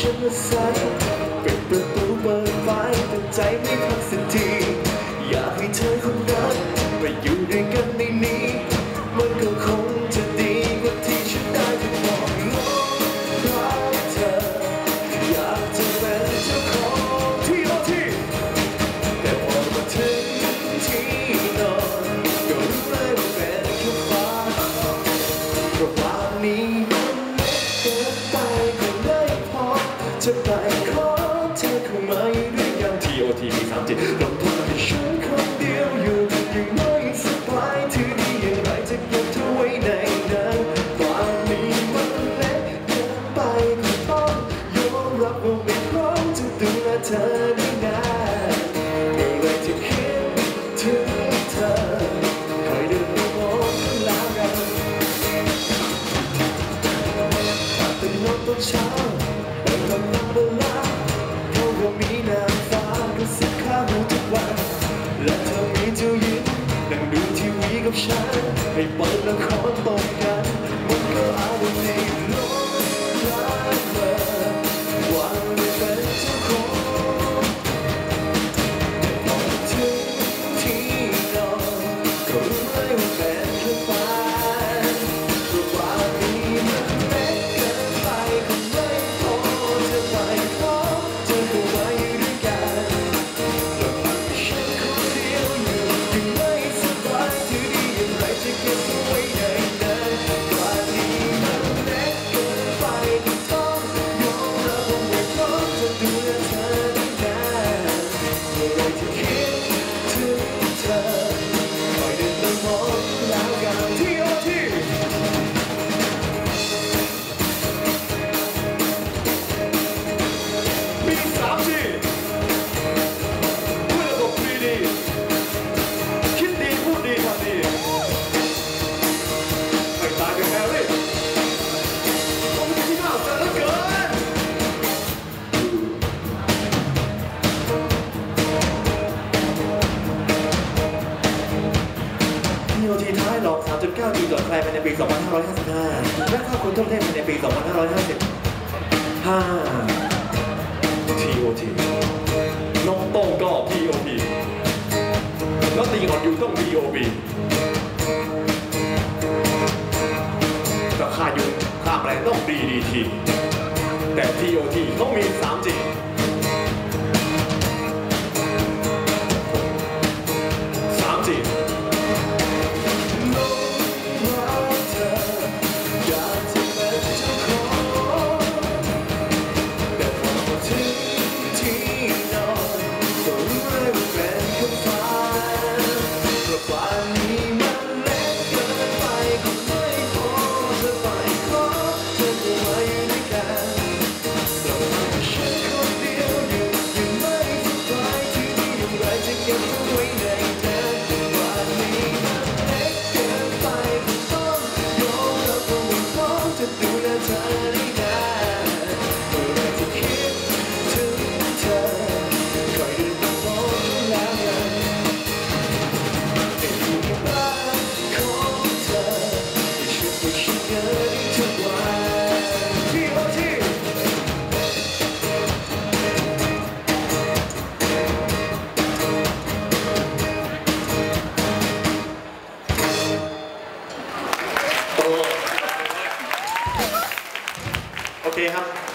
ฉันมาใส่ปิดประตูเปิดไฟแต่ใจไม่พักสักที อยากให้เธอคนนั้นไปอยู่ด้วยกันในนี้ เธอเข้ามาอยู่ด้วยกัน TOT มีสามจิตลงโทษให้ฉันคนเดียวอยู่ยังไม่สบายที่ดีอย่างไรจะเก็บเธอไว้ในนั้นความนี้มันเล็กเกินไปก็ต้องยอมรับว่าไม่พร้อมจะดูแลเธอได้นานเมื่อไรจะคิดถึงเธอคอยเดินไปมองแล้วกันตื่นนอนตอนเช้า ดูทุกวันและเธอมีเจ้าหญิงนั่งดูทีวีกับฉันให้เปิดละครตบกันมันก็อาจจ เก้9ดีต่อใครภายในปี 2555 และเข้าคนทั่วปเทศภายในปี 2555 TOT น้องโต้งก็ TOT แล้วตีอ่อนอยู่ต้อง BOB แต่ค่าอยู่ข้าแปลต้อง DDT แต่ TOT ต้องมี 3G ครับ